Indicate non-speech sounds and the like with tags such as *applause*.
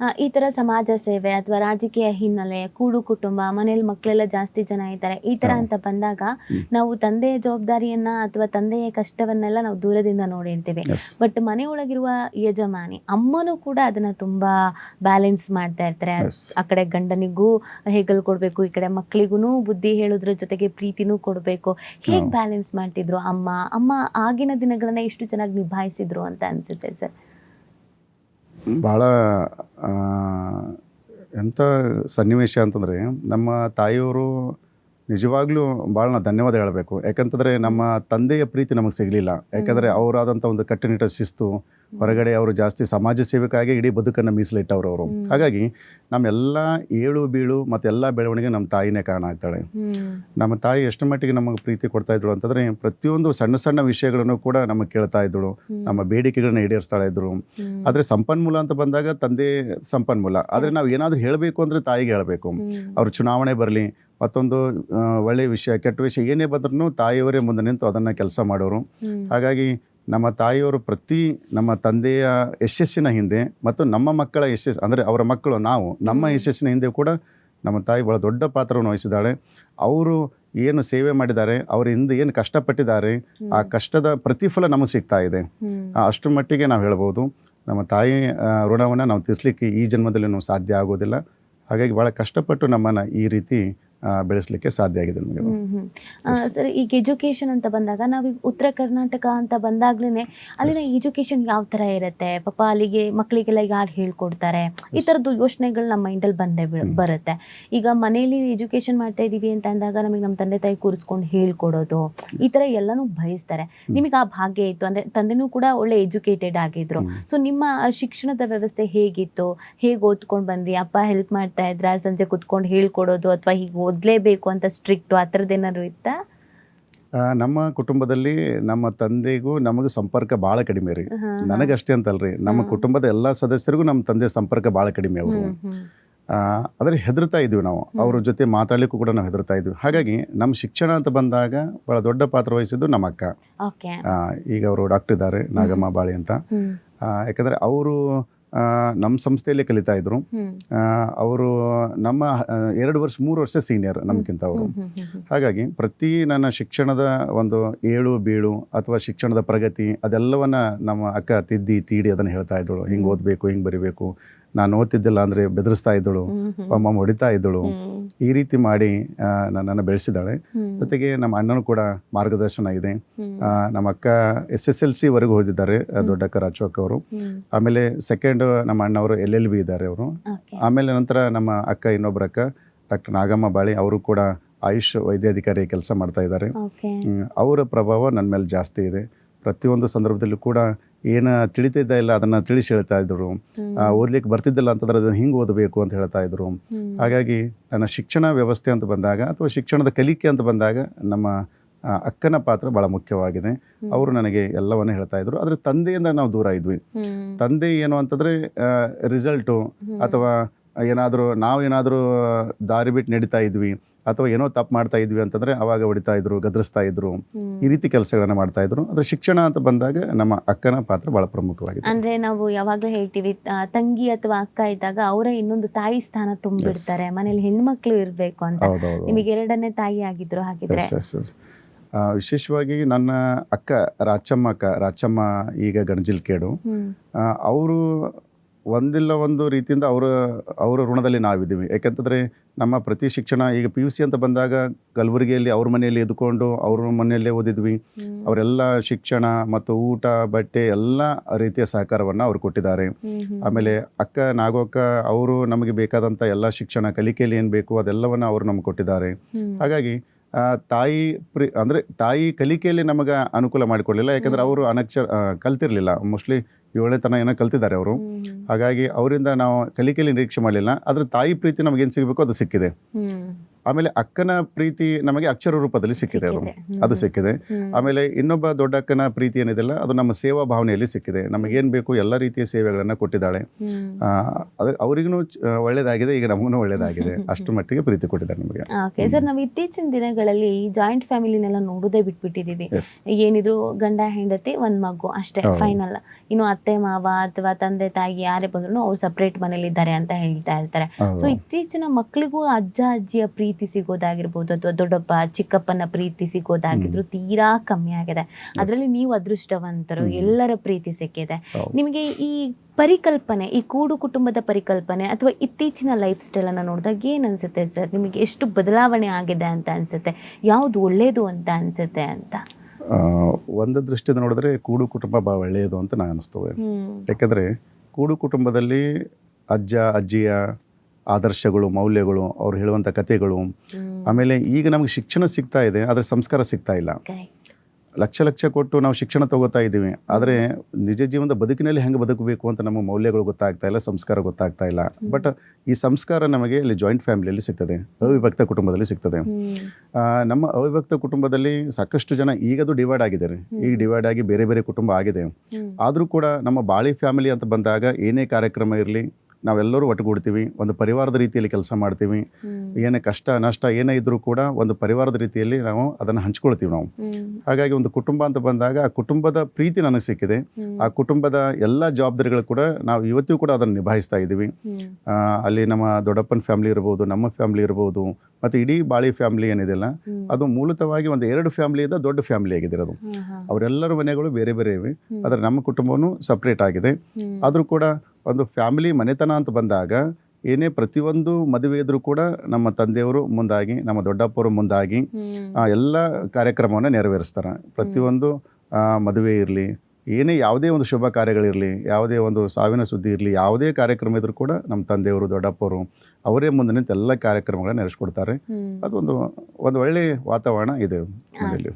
ಆ, ಈ ತರ ಸಮಾಜ ಸೇವೆ ಅಥವಾ ರಾಜಕೀಯ ಹಿನ್ನೆಲೆ ಕೂಡು ಕುಟುಂಬ ಮನೇಲಿ ಮಕ್ಕಳೆಲ್ಲ ಜಾಸ್ತಿ ಜನ ಇದ್ದಾರೆ ಈ ತರ ಅಂತ ಬಂದಾಗ ನಾವು ತಂದೆಯ ಜವಾಬ್ದಾರಿಯನ್ನ ಅಥವಾ ತಂದೆಯ ಕಷ್ಟವನ್ನೆಲ್ಲ ನಾವು ದೂರದಿಂದ ನೋಡಿರ್ತೀವಿ. ಬಟ್ ಮನೆಯೊಳಗಿರುವ ಯಜಮಾನಿ ಅಮ್ಮನೂ ಕೂಡ ಅದನ್ನ ತುಂಬಾ ಬ್ಯಾಲೆನ್ಸ್ ಮಾಡ್ತಾ ಇರ್ತಾರೆ. ಆ ಕಡೆ ಗಂಡನಿಗೂ ಹೆಗಲ್ ಕೊಡಬೇಕು ಈ ಕಡೆ ಮಕ್ಕಳಿಗೂ ಬುದ್ಧಿ ಹೇಳೋದ್ರ ಜೊತೆಗೆ ಪ್ರೀತಿನೂ ಕೊಡಬೇಕು. ಹೇಗೆ ಬ್ಯಾಲೆನ್ಸ್ ಮಾಡ್ತಿದ್ರು ಅಮ್ಮ? ಅಮ್ಮ ಆಗಿನ ದಿನಗಳನ್ನ ಎಷ್ಟು ಚೆನ್ನಾಗಿ ನಿಭಾಯಿಸಿದ್ರು ಅಂತ ಅನ್ಸುತ್ತೆ ಸರ್? ಭಾಳ ಎಂಥ ಸನ್ನಿವೇಶ ಅಂತಂದರೆ ನಮ್ಮ ತಾಯಿಯವರು ನಿಜವಾಗ್ಲೂ ಭಾಳ ನಾ ಧನ್ಯವಾದ ಹೇಳಬೇಕು. ಯಾಕಂತಂದರೆ ನಮ್ಮ ತಂದೆಯ ಪ್ರೀತಿ ನಮಗೆ ಸಿಗಲಿಲ್ಲ. ಯಾಕಂದರೆ ಅವರಾದಂಥ ಒಂದು ಕಟ್ಟುನಿಟ್ಟ ಶಿಸ್ತು ಹೊರಗಡೆ ಅವರು ಜಾಸ್ತಿ ಸಮಾಜ ಸೇವೆಕಾಗಿ ಇಡೀ ಬದುಕನ್ನು ಮೀಸಲಿಟ್ಟವರು ಅವರು. ಹಾಗಾಗಿ ನಮ್ಮೆಲ್ಲ ಏಳು ಬೀಳು ಮತ್ತು ಎಲ್ಲ ಬೆಳವಣಿಗೆ ನಮ್ಮ ತಾಯಿನೇ ಕಾರಣ ಆಗ್ತಾಳೆ. ನಮ್ಮ ತಾಯಿ ಎಷ್ಟು ಮಟ್ಟಿಗೆ ನಮಗೆ ಪ್ರೀತಿ ಕೊಡ್ತಾ ಇದ್ದಳು ಅಂತಂದರೆ ಪ್ರತಿಯೊಂದು ಸಣ್ಣ ಸಣ್ಣ ವಿಷಯಗಳನ್ನು ಕೂಡ ನಮಗೆ ಕೇಳ್ತಾ ಇದ್ದಳು ನಮ್ಮ ಬೇಡಿಕೆಗಳನ್ನ ಈಡೇರಿಸ್ತಾ ಇದ್ರು ಆದರೆ ಸಂಪನ್ಮೂಲ ಅಂತ ಬಂದಾಗ ತಂದೆ ಸಂಪನ್ಮೂಲ. ಆದರೆ ನಾವು ಏನಾದರೂ ಹೇಳಬೇಕು ಅಂದರೆ ತಾಯಿಗೆ ಹೇಳಬೇಕು. ಅವ್ರ ಚುನಾವಣೆ ಬರಲಿ ಮತ್ತೊಂದು ಒಳ್ಳೆಯ ವಿಷಯ ಕೆಟ್ಟ ವಿಷಯ ಏನೇ ಬಂದ್ರೂ ತಾಯಿಯವರೇ ಮುಂದೆ ನಿಂತು ಅದನ್ನು ಕೆಲಸ ಮಾಡೋರು. ಹಾಗಾಗಿ ನಮ್ಮ ತಾಯಿಯವರು ಪ್ರತಿ ನಮ್ಮ ತಂದೆಯ ಯಶಸ್ಸಿನ ಹಿಂದೆ ಮತ್ತು ನಮ್ಮ ಮಕ್ಕಳ ಯಶಸ್ಸು ಅಂದರೆ ಅವರ ಮಕ್ಕಳು ನಾವು ನಮ್ಮ ಯಶಸ್ಸಿನ ಹಿಂದೆ ಕೂಡ ನಮ್ಮ ತಾಯಿ ಭಾಳ ದೊಡ್ಡ ಪಾತ್ರವನ್ನು ವಹಿಸಿದ್ದಾಳೆ. ಅವರು ಏನು ಸೇವೆ ಮಾಡಿದ್ದಾರೆ ಅವರ ಹಿಂದೆ ಏನು ಕಷ್ಟಪಟ್ಟಿದ್ದಾರೆ ಆ ಕಷ್ಟದ ಪ್ರತಿಫಲ ನಮಗೆ ಸಿಗ್ತಾ ಇದೆ. ಅಷ್ಟು ಮಟ್ಟಿಗೆ ನಾವು ಹೇಳ್ಬೋದು. ನಮ್ಮ ತಾಯಿ ಋಣವನ್ನು ನಾವು ತೀರಿಸಲಿಕ್ಕೆ ಈ ಜನ್ಮದಲ್ಲಿ ನಾವು ಸಾಧ್ಯ ಆಗೋದಿಲ್ಲ. ಹಾಗಾಗಿ ಭಾಳ ಕಷ್ಟಪಟ್ಟು ನಮ್ಮನ್ನು ಈ ರೀತಿ ಬೆಳೆಸಲಿಕ್ಕೆ ಸಾಧ್ಯ ಆಗಿದೆ ನಮಗೆ. ಹ್ಮ್ ಹ್ಮ್. ಆ, ಸರ್ ಈಗ ಎಜುಕೇಶನ್ ಅಂತ ಬಂದಾಗ ನಾವು ಉತ್ತರ ಕರ್ನಾಟಕ ಅಂತ ಬಂದಾಗ್ಲೇ ಅಲ್ಲಿನ ಎಜುಕೇಶನ್ ಯಾವ ತರ ಇರುತ್ತೆ? ಪಾಪ ಅಲ್ಲಿಗೆ ಮಕ್ಕಳಿಗೆಲ್ಲ ಯಾರು ಹೇಳ್ಕೊಡ್ತಾರೆ. ಈ ತರದ್ದು ಯೋಚನೆಗಳು ನಮ್ಮ ಮೈಂಡಲ್ಲಿ ಬಂದೇ. ಬರುತ್ತೆ. ಈಗ ಮನೇಲಿ ಎಜುಕೇಶನ್ ಮಾಡ್ತಾ ಇದೀವಿ ಅಂತ ಅಂದಾಗ ನಮಗೆ ನಮ್ಮ ತಂದೆ ತಾಯಿ ಕೂರಿಸ್ಕೊಂಡು ಹೇಳ್ಕೊಡೋದು ಈ ತರ ಎಲ್ಲಾನು ಬಯಸ್ತಾರೆ. ನಿಮಗೆ ಆ ಭಾಗ್ಯ ಇತ್ತು ಅಂದ್ರೆ ತಂದೆನೂ ಕೂಡ ಒಳ್ಳೆ ಎಜುಕೇಟೆಡ್ ಆಗಿದ್ರು. ಸೊ ನಿಮ್ಮ ಶಿಕ್ಷಣದ ವ್ಯವಸ್ಥೆ ಹೇಗಿತ್ತು? ಹೇಗೆ ಓದ್ಕೊಂಡು ಬಂದ್ರಿ? ಅಪ್ಪ ಹೆಲ್ಪ್ ಮಾಡ್ತಾ ಇದ್ರ ಸಂಜೆ ಕುತ್ಕೊಂಡು ಹೇಳ್ಕೊಡೋದು ಅಥವಾ ಹೀಗೆ ಓದ್ಲೇಬೇಕು ಅಂತ ಸ್ಟ್ರಿಕ್ಟ್ ಆ ಥರದ್ದು ಏನಾದ್ರು ಇತ್ತಾ? ನಮ್ಮ ಕುಟುಂಬದಲ್ಲಿ ನಮ್ಮ ತಂದೆಗೂ ನಮಗೆ ಸಂಪರ್ಕ ಭಾಳ ಕಡಿಮೆ ರೀ. ನನಗಷ್ಟೇ ಅಂತಲ್ರಿ. ನಮ್ಮ ಕುಟುಂಬದ ಎಲ್ಲ ಸದಸ್ಯರಿಗೂ ನಮ್ಮ ತಂದೆ ಸಂಪರ್ಕ ಭಾಳ ಕಡಿಮೆ ಅವರು. ಆದರೆ ಹೆದರ್ತಾ ಇದ್ವಿ ನಾವು. ಅವ್ರ ಜೊತೆ ಮಾತಾಡ್ಲಿಕ್ಕೂ ಕೂಡ ನಾವು ಹೆದರ್ತಾ ಇದ್ವಿ. ಹಾಗಾಗಿ ನಮ್ಮ ಶಿಕ್ಷಣ ಅಂತ ಬಂದಾಗ ಭಾಳ ದೊಡ್ಡ ಪಾತ್ರ ವಹಿಸಿದ್ದು ನಮ್ಮ ಅಕ್ಕ. ಈಗ ಅವರು ಡಾಕ್ಟರ್ ಇದ್ದಾರೆ ನಾಗಮ್ಮ ಬಾಳಿ ಅಂತ. ಯಾಕಂದರೆ ಅವರು ನಮ್ಮ ಸಂಸ್ಥೆಯಲ್ಲೇ ಕಲಿತಾ ಇದ್ರು. ಅವರು ನಮ್ಮ ಎರಡು ವರ್ಷ ಮೂರು ವರ್ಷ ಸೀನಿಯರ್ ನಮಗಿಂತ ಅವರು. ಹಾಗಾಗಿ ಪ್ರತಿ ನನ್ನ ಶಿಕ್ಷಣದ ಒಂದು ಏಳು ಬೀಳು ಅಥವಾ ಶಿಕ್ಷಣದ ಪ್ರಗತಿ ಅದೆಲ್ಲವನ್ನ ನಮ್ಮ ಅಕ್ಕ ತಿದ್ದಿ ತೀಡಿ ಅದನ್ನು ಹೇಳ್ತಾ ಇದ್ದಳು. ಹಿಂಗೆ ಓದಬೇಕು ಹಿಂಗೆ ಬರಿಬೇಕು ನಾನು ಓದ್ತಿದ್ದಿಲ್ಲ ಅಂದರೆ ಬೆದರಿಸ್ತಾ ಇದ್ದಳು. ಅಮ್ಮ ಹೊಡಿತಾ ಇದ್ದಳು. ಈ ರೀತಿ ಮಾಡಿ ನನ್ನನ್ನು ಬೆಳೆಸಿದ್ದಾಳೆ. ಜೊತೆಗೆ ನಮ್ಮ ಅಣ್ಣನೂ ಕೂಡ ಮಾರ್ಗದರ್ಶನ ಇದೆ. ನಮ್ಮ ಅಕ್ಕ ಎಸ್ ಎಸ್ ಎಲ್ ಸಿವರೆಗೂ ಓದಿದ್ದಾರೆ ದೊಡ್ಡಕ್ಕ ರಾಚೋಕ್ ಅವರು. ಆಮೇಲೆ ಸೆಕೆಂಡ್ ನಮ್ಮ ಅಣ್ಣವರು ಎಲ್ ಎಲ್ ಬಿ ಇದ್ದಾರೆ ಅವರು. ಆಮೇಲೆ ನಂತರ ನಮ್ಮ ಅಕ್ಕ ಇನ್ನೊಬ್ಬರ ಅಕ್ಕ ಡಾಕ್ಟರ್ ನಾಗಮ್ಮ ಬಾಳಿ ಅವರು ಕೂಡ ಆಯುಷ್ ವೈದ್ಯಾಧಿಕಾರಿ ಕೆಲಸ ಮಾಡ್ತಾ ಇದ್ದಾರೆ. ಅವರ ಪ್ರಭಾವ ನನ್ನ ಮೇಲೆ ಜಾಸ್ತಿ ಇದೆ. ಪ್ರತಿಯೊಂದು ಸಂದರ್ಭದಲ್ಲೂ ಕೂಡ ಏನು ತಿಳಿತಿದ್ದ ಇಲ್ಲ ಅದನ್ನು ತಿಳಿಸಿ ಹೇಳ್ತಾ ಇದ್ರು. ಹ್ಮ್, ಓದ್ಲಿಕ್ಕೆ ಬರ್ತಿದ್ದಿಲ್ಲ ಅಂತಂದ್ರೆ ಅದನ್ನು ಹಿಂಗೆ ಓದಬೇಕು ಅಂತ ಹೇಳ್ತಾ ಇದ್ರು. ಹಾಗಾಗಿ ನನ್ನ ಶಿಕ್ಷಣ ವ್ಯವಸ್ಥೆ ಅಂತ ಬಂದಾಗ ಅಥವಾ ಶಿಕ್ಷಣದ ಕಲಿಕೆ ಅಂತ ಬಂದಾಗ ನಮ್ಮ ಅಕ್ಕನ ಪಾತ್ರ ಭಾಳ ಮುಖ್ಯವಾಗಿದೆ. ಅವರು ನನಗೆ ಎಲ್ಲವನ್ನ ಹೇಳ್ತಾ ಇದ್ರು. ಆದ್ರೆ ತಂದೆಯಿಂದ ನಾವು ದೂರ ಇದ್ವಿ. ತಂದೆ ಏನು ಅಂತಂದ್ರೆ ರಿಸಲ್ಟು. ಅಥವಾ ಏನಾದರೂ ನಾವೇನಾದರೂ ದಾರಿ ಬಿಟ್ಟು ನಡೀತಾ ಇದ್ವಿ. ಅಥವಾ ಏನೋ ತಪ್ಪು ಮಾಡ್ತಾ ಇದ್ವಿ ಅಂತಂದರೆ ಅವಾಗ ಹೊಡಿತಾ ಇದ್ರು ಗದರಿಸ್ತಾ ಇದ್ರು ಈ ರೀತಿ ಕೆಲಸಗಳನ್ನ ಮಾಡ್ತಾ ಇದ್ರು. ಆದರೆ ಶಿಕ್ಷಣ ಅಂತ ಬಂದಾಗ ನಮ್ಮ ಅಕ್ಕನ ಪಾತ್ರ ಬಹಳ ಪ್ರಮುಖವಾಗಿದೆ. ಅಂದ್ರೆ ನಾವು ಯಾವಾಗ್ಲೂ ಹೇಳ್ತೀವಿ ತಂಗಿ ಅಥವಾ ಅಕ್ಕ ಇದ್ದಾಗ ಅವರ ಇನ್ನೊಂದು ತಾಯಿ ಸ್ಥಾನ ತುಂಬಿರ್ತಾರೆ. ಮನೇಲಿ ಹೆಣ್ಮಕ್ಳು ಇರಬೇಕು ಅಂತ. ನಿಮಗೆ ಎರಡನೇ ತಾಯಿ ಆಗಿದ್ರು ಹಾಗಿದ್ರೆ. ವಿಶೇಷವಾಗಿ ನನ್ನ ಅಕ್ಕ ರಾಚಮ್ಮ ಅಕ್ಕ ರಾಚಮ್ಮ ಈಗ ಗಣಜಿಲ್ ಕೇಡು ಅವರು ಒಂದಿಲ್ಲ ಒಂದು ರೀತಿಯಿಂದ ಅವರ ಅವರ ಋಣದಲ್ಲಿ ನಾವಿದ್ದೀವಿ. ಯಾಕೆಂತಂದರೆ ನಮ್ಮ ಪ್ರತಿ ಶಿಕ್ಷಣ ಈಗ ಪಿ ಯು ಸಿ ಅಂತ ಬಂದಾಗ ಕಲಬುರಗಿಯಲ್ಲಿ ಅವ್ರ ಮನೆಯಲ್ಲಿ ಎದ್ಕೊಂಡು ಅವ್ರ ಮನೆಯಲ್ಲೇ ಓದಿದ್ವಿ. ಅವರೆಲ್ಲ ಶಿಕ್ಷಣ ಮತ್ತು ಊಟ ಬಟ್ಟೆ ಎಲ್ಲ ರೀತಿಯ ಸಹಕಾರವನ್ನು ಅವ್ರು ಕೊಟ್ಟಿದ್ದಾರೆ. ಆಮೇಲೆ ಅಕ್ಕ ನಾಗೋಕ್ಕ ಅವರು ನಮಗೆ ಬೇಕಾದಂಥ ಎಲ್ಲ ಶಿಕ್ಷಣ ಕಲಿಕೆಯಲ್ಲಿ ಏನು ಬೇಕು ಅದೆಲ್ಲವನ್ನು ಅವರು ನಮ್ಗೆ ಕೊಟ್ಟಿದ್ದಾರೆ. ಹಾಗಾಗಿ ತಾಯಿ ಪ್ರಿ ಅಂದರೆ ತಾಯಿ ಕಲಿಕೆಯಲ್ಲಿ ನಮಗೆ ಅನುಕೂಲ ಮಾಡಿಕೊಡಲಿಲ್ಲ ಯಾಕಂದ್ರೆ ಅವರು ಅನಕ್ಷರ ಕಲ್ತಿರಲಿಲ್ಲ. ಮೋಸ್ಟ್ಲಿ ಏಳನೇ ತನ ಏನೋ ಕಲ್ತಿದ್ದಾರೆ ಅವರು. ಹಾಗಾಗಿ ಅವರಿಂದ ನಾವು ಕಲಿಕೆಯಲ್ಲಿ ನಿರೀಕ್ಷೆ ಮಾಡಲಿಲ್ಲ. ಆದರೆ ತಾಯಿ ಪ್ರೀತಿ ನಮಗೇನು ಸಿಗಬೇಕು ಅದು ಸಿಕ್ಕಿದೆ. ಆಮೇಲೆ ಅಕ್ಕನ ಪ್ರೀತಿ ನಮಗೆ ಅಕ್ಷರ ರೂಪದಲ್ಲಿ ಸಿಕ್ಕಿದೆ ಅದು. ಸಿಕ್ಕಿದೆ. ಅದು ಸಿಕ್ಕಿದೆ. ಆಮೇಲೆ ಇನ್ನೊಬ್ಬ ದೊಡ್ಡ ಅಕ್ಕನ ಪ್ರೀತಿ ಏನಿದೆಲ್ಲ ಅದು ನಮ್ಮ ಸೇವಾ ಭಾವನೆಯಲ್ಲಿ ಸಿಕ್ಕಿದೆ. ನಮಗೇನು ಬೇಕು ಎಲ್ಲ ರೀತಿಯ ಸೇವೆಗಳನ್ನು ಕೊಟ್ಟಿದ್ದಾಳೆ. ಅದು ಅವರಿಗೂ ಒಳ್ಳೇದಾಗಿದೆ ಈಗ ನಮಗೂ ಒಳ್ಳೇದಾಗಿದೆ. *laughs* ಅಷ್ಟು ಮಟ್ಟಿಗೆ ಪ್ರೀತಿ ಕೊಟ್ಟಿದ್ದಾರೆ ನಮಗೆ. ಓಕೆ ಸರ್ ನಾವು ಇತ್ತೀಚಿನ ದಿನಗಳಲ್ಲಿ ಜಾಯಿಂಟ್ ಫ್ಯಾಮಿಲಿನೆಲ್ಲ ನೋಡೋದೇ ಬಿಟ್ಬಿಟ್ಟಿದೀವಿ. ಎಸ್ ಏನಿದ್ರು ಗಂಡ ಹೆಂಡತಿ ಒಂದ್ ಮಗು ಅಷ್ಟೇ ಫೈನಲ್ ಇನ್ನು ಅತ್ತೆ ಮಾವ ಅಥವಾ ತಂದೆ ತಾಯಿ ಯಾರೇ ಬಂದ್ರು ಅವ್ರು ಸಪ್ರೇಟ್ ಮನೇಲಿ ಇದ್ದಾರೆ ಅಂತ ಹೇಳ್ತಾ ಇರ್ತಾರೆ. ಸೊ ಇತ್ತೀಚಿನ ಮಕ್ಕಳಿಗೂ ಅಜ್ಜ ಅಜ್ಜಿಯ ಪ್ರೀತಿ ಸಿಗೋದಾಗಿರ್ಬೋದು ಅಥವಾ ದೊಡ್ಡಪ್ಪ ಚಿಕ್ಕಪ್ಪನ ಪ್ರೀತಿ ಸಿಗೋದಾಗಿದ್ರು ತೀರಾ ಕಮ್ಮಿ ಆಗಿದೆ. ಅದರಲ್ಲಿ ನೀವು ಅದೃಷ್ಟವಂತರು ಎಲ್ಲರ ಪ್ರೀತಿ ಸಿಕ್ಕಿದೆ. ನಿಮಗೆ ಈ ಪರಿಕಲ್ಪನೆ ಈ ಕೂಡು ಕುಟುಂಬದ ಪರಿಕಲ್ಪನೆ ಅಥವಾ ಇತ್ತೀಚಿನ ಲೈಫ್ ಸ್ಟೈಲ್ ಅನ್ನ ನೋಡಿದಾಗ ಏನ್ ಅನ್ಸುತ್ತೆ ಸರ್? ನಿಮಗೆ ಎಷ್ಟು ಬದಲಾವಣೆ ಆಗಿದೆ ಅಂತ ಅನ್ಸುತ್ತೆ? ಯಾವ್ದು ಒಳ್ಳೇದು ಅಂತ ಅನ್ಸುತ್ತೆ ಅಂತ? ಒಂದು ದೃಷ್ಟಿಯಿಂದ ನೋಡಿದ್ರೆ ಕೂಡು ಕುಟುಂಬ ಬಹಳ ಒಳ್ಳೆಯದು ಅಂತ ನಾನು ಅನಿಸ್ತದೆ ಯಾಕಂದರೆ ಕೂಡು ಕುಟುಂಬದಲ್ಲಿ ಅಜ್ಜ ಅಜ್ಜಿಯ ಆದರ್ಶಗಳು ಮೌಲ್ಯಗಳು ಅವ್ರು ಹೇಳುವಂಥ ಕಥೆಗಳು. ಆಮೇಲೆ ಈಗ ನಮಗೆ ಶಿಕ್ಷಣ ಸಿಗ್ತಾ ಇದೆ ಆದರೆ ಸಂಸ್ಕಾರ ಸಿಗ್ತಾ ಇಲ್ಲ. ಲಕ್ಷ ಲಕ್ಷ ಕೊಟ್ಟು ನಾವು ಶಿಕ್ಷಣ ತಗೋತಾ ಇದ್ದೀವಿ ಆದರೆ ನಿಜ ಜೀವನದ ಬದುಕಿನಲ್ಲಿ ಹೆಂಗೆ ಬದುಕಬೇಕು ಅಂತ ನಮ್ಮ ಮೌಲ್ಯಗಳು ಗೊತ್ತಾಗ್ತಾ ಇಲ್ಲ ಸಂಸ್ಕಾರ ಗೊತ್ತಾಗ್ತಾ ಇಲ್ಲ. ಬಟ್ ಈ ಸಂಸ್ಕಾರ ನಮಗೆ ಇಲ್ಲಿ ಜಾಯಿಂಟ್ ಫ್ಯಾಮಿಲಿಯಲ್ಲಿ ಸಿಗ್ತದೆ ಅವಿಭಕ್ತ ಕುಟುಂಬದಲ್ಲಿ ಸಿಗ್ತದೆ. ನಮ್ಮ ಅವಿಭಕ್ತ ಕುಟುಂಬದಲ್ಲಿ ಸಾಕಷ್ಟು ಜನ ಈಗದು ಡಿವೈಡ್ ಆಗಿದ್ದಾರೆ. ಈಗ ಡಿವೈಡ್ ಆಗಿ ಬೇರೆ ಬೇರೆ ಕುಟುಂಬ ಆಗಿದೆ. ಆದರೂ ಕೂಡ ನಮ್ಮ ಬಾಳಿ ಫ್ಯಾಮಿಲಿ ಅಂತ ಬಂದಾಗ ಏನೇ ಕಾರ್ಯಕ್ರಮ ಇರಲಿ ನಾವೆಲ್ಲರೂ ಒಟ್ಟುಗೂಡ್ತೀವಿ ಒಂದು ಪರಿವಾರದ ರೀತಿಯಲ್ಲಿ ಕೆಲಸ ಮಾಡ್ತೀವಿ. ಏನೇ ಕಷ್ಟ ನಷ್ಟ ಏನೇ ಇದ್ದರೂ ಕೂಡ ಒಂದು ಪರಿವಾರದ ರೀತಿಯಲ್ಲಿ ನಾವು ಅದನ್ನು ಹಂಚ್ಕೊಳ್ತೀವಿ ನಾವು. ಹಾಗಾಗಿ ಒಂದು ಕುಟುಂಬ ಅಂತ ಬಂದಾಗ ಆ ಕುಟುಂಬದ ಪ್ರೀತಿ ನನಗೆ ಸಿಕ್ಕಿದೆ. ಆ ಕುಟುಂಬದ ಎಲ್ಲ ಜವಾಬ್ದಾರಿಗಳು ಕೂಡ ನಾವು ಇವತ್ತಿಗೂ ಕೂಡ ಅದನ್ನು ನಿಭಾಯಿಸ್ತಾ ಇದ್ದೀವಿ ಅಲ್ಲಿ ನಮ್ಮ ದೊಡ್ಡಪ್ಪನ ಫ್ಯಾಮಿಲಿ ಇರ್ಬೋದು ನಮ್ಮ ಫ್ಯಾಮಿಲಿ ಇರ್ಬೋದು ಮತ್ತು ಇಡೀ ಬಾಳಿ ಫ್ಯಾಮಿಲಿ ಏನಿದೆಯಲ್ಲ ಅದು ಮೂಲತವಾಗಿ ಒಂದು ಎರಡು ಫ್ಯಾಮಿಲಿಯಿಂದ ದೊಡ್ಡ ಫ್ಯಾಮಿಲಿ ಆಗಿದೆ ಅದು ಹಾ, ಹಾ. ಅವರೆಲ್ಲರ ಮನೆಗಳು ಬೇರೆ ಬೇರೆ ಇವೆ. ಆದರೆ ನಮ್ಮ ಕುಟುಂಬವೂ ಸಪ್ರೇಟ್ ಆಗಿದೆ. ಆದರೂ ಕೂಡ ಒಂದು ಫ್ಯಾಮಿಲಿ ಮನೆತನ ಅಂತ ಬಂದಾಗ ಏನೇ ಪ್ರತಿಯೊಂದು ಮದುವೆ ಇದ್ರೂ ಕೂಡ ನಮ್ಮ ತಂದೆಯವರು ಮುಂದಾಗಿ ನಮ್ಮ ದೊಡ್ಡಪ್ಪರು ಮುಂದಾಗಿ ಎಲ್ಲ ಕಾರ್ಯಕ್ರಮವನ್ನು ನೆರವೇರಿಸ್ತಾರೆ ಪ್ರತಿಯೊಂದು ಮದುವೆ ಇರಲಿ ಏನೇ ಯಾವುದೇ ಒಂದು ಶುಭ ಕಾರ್ಯಗಳಿರಲಿ ಯಾವುದೇ ಒಂದು ಸಾವಿನ ಸುದ್ದಿ ಇರಲಿ ಯಾವುದೇ ಕಾರ್ಯಕ್ರಮ ಇದ್ರೂ ಕೂಡ ನಮ್ಮ ತಂದೆಯವರು ದೊಡ್ಡಪ್ಪರು ಅವರೇ ಮುಂದೆ ನಿಂತು ಎಲ್ಲ ಕಾರ್ಯಕ್ರಮಗಳನ್ನ ನಡೆಸ್ಕೊಡ್ತಾರೆ ಅದು ಅದೊಂದು ಒಂದು ಒಳ್ಳೆಯ ವಾತಾವರಣ ಇದೆ ಮನೆಯಲ್ಲಿ.